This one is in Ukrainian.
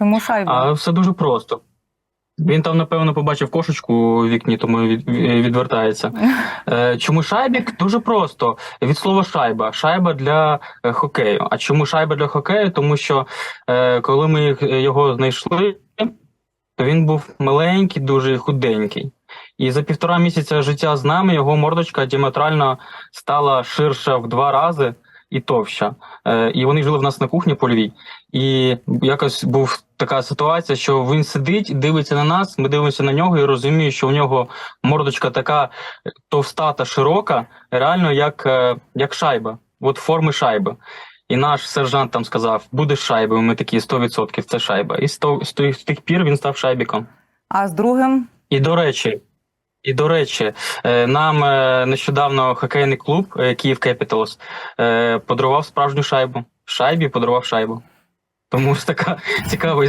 Чому шайба? А все дуже просто. Він там, напевно, побачив кошечку у вікні, тому відвертається. Е, чому шайбік? Дуже просто. Від слова шайба. Шайба для е, хокею. А чому шайба для хокею? Тому що е, коли ми його знайшли, то він був маленький, дуже худенький. І за півтора місяця життя з нами його мордочка діаметрально стала ширша в два рази і товща. Е, і вони жили в нас на кухні польовій. І якось був така ситуація, що він сидить, дивиться на нас, ми дивимося на нього і розумію, що у нього мордочка така товста та широка, реально як, е, як шайба, от форми шайби. І наш сержант там сказав: буде шайбою. Ми такі 100% це шайба. І з тих пір він став шайбіком. А з другим І до речі, і до речі, е, нам е, нещодавно хокейний клуб е, Київ Кепіталс подарував справжню шайбу. Шайбі подарував шайбу. Тому ж така цікава